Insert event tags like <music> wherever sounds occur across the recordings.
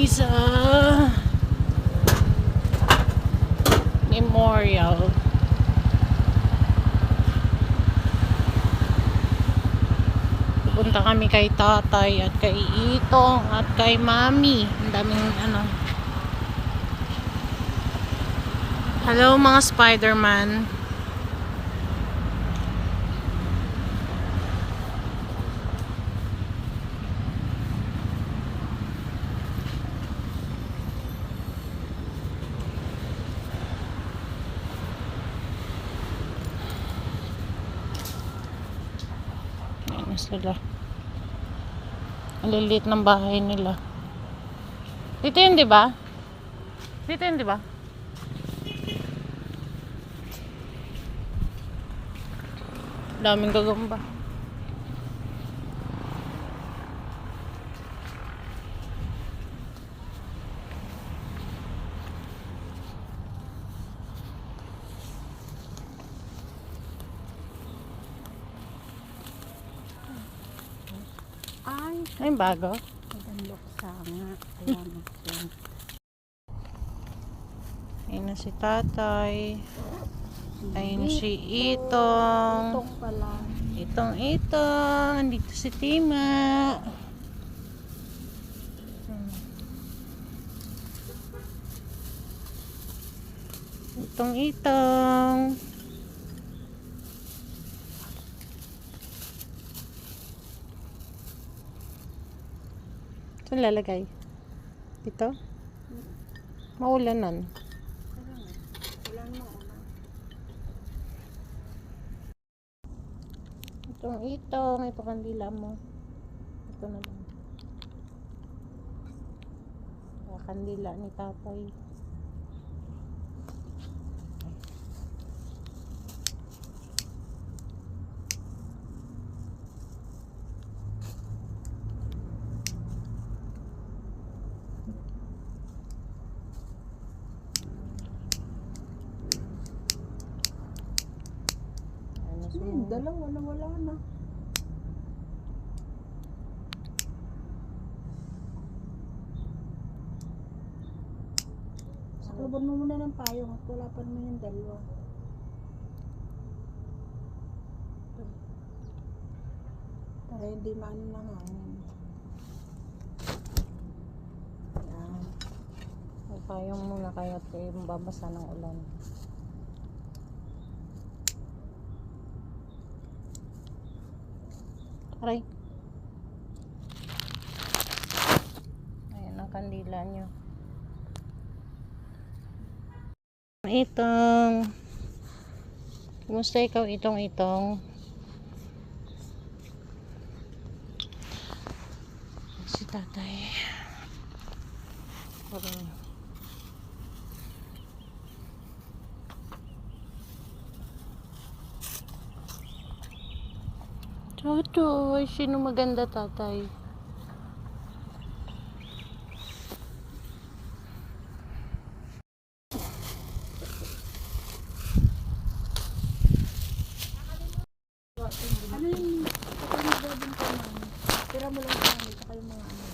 Kami sa Memorial. Pupunta kami kay tatay at kay itong at kay mami. Ang daming ano. Hello mga Spider-Man. Sila. Ang lilit ng bahay nila. Dito yun, di ba? Dito yun, di ba? Daming gagamba. Ay, bago. nga. Ayan, <laughs> ayan. Ayun na si tatay. Ayun si Itong. Itong pala. Itong Itong. Andito si Tima. Itong Itong. Saan lalagay? Dito? Maulanan. Wala mo. Itong ito kandila mo. Ito na lang. Ah, Kandila ni tatay. Ano Hmm, dalawa na wala na. Sakluban mo muna ng payong at wala pa naman yung dalawa. Para hindi maano ng hangin. Yan. Payong muna kaya tayo mababasa ng ulan. Aray. Ayan ang kandila nyo. Itong. Kumusta ikaw itong itong? Si tatay. Parang Tatay, sino maganda tatay? Ano yung? Tira mo lang sa namin, saka yung mga ano.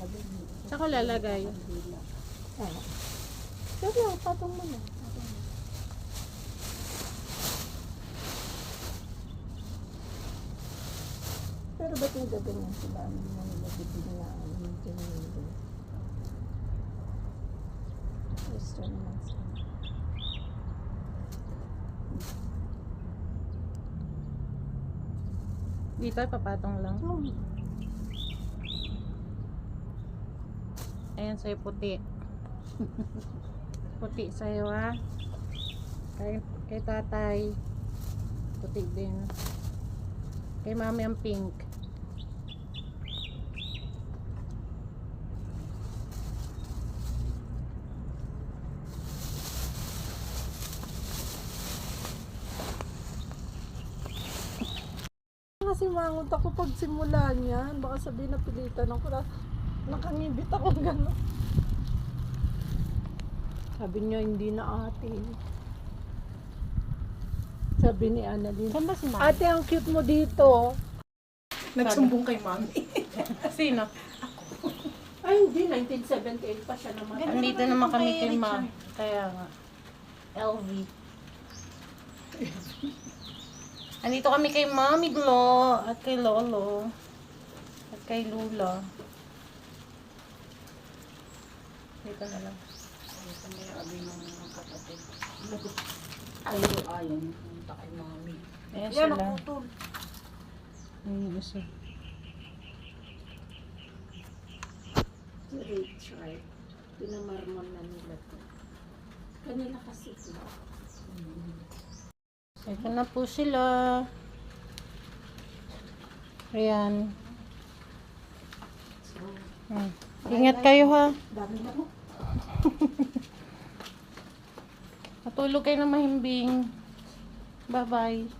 Lagay mo. Saka lalagay. Sige, patong mo na. Patong mo. Pero ba't yung gaganyan sila? Ano mo nila bibiglaan? Yung tinili. Gusto naman sila. Dito ay papatong lang. Oh, Ayan sa'yo puti. <laughs> puti sa'yo ha. Kay, kay tatay. Puti din. Kay mami ang pink. Kasi mangot ako pag simula niyan. Baka sabihin na pilitan ako na nakangibit ako gano'n. Sabi niya, hindi na ate. Sabi ni Annalyn. Saan ba si Mami? Ate, ang cute mo dito. Nagsumbong kay mami. <laughs> Sino? Ay, hindi. 1978 pa siya naman. Andito naman kami kay Ma. Kaya nga. LV. Andito kami kay Mami Glo at kay Lolo. At kay Lula. Dito na lang. Ayaw, ayaw. Punta kay mami. Ayan Yan, sila. nakutol. Ayun isa. Si Richard. Pinamarmon na nila to. Kanila kasi ito. Ito na po sila. Ayan. Hmm. Ingat kayo ha. Dami na mo. Matulog kayo na mahimbing. Bye-bye.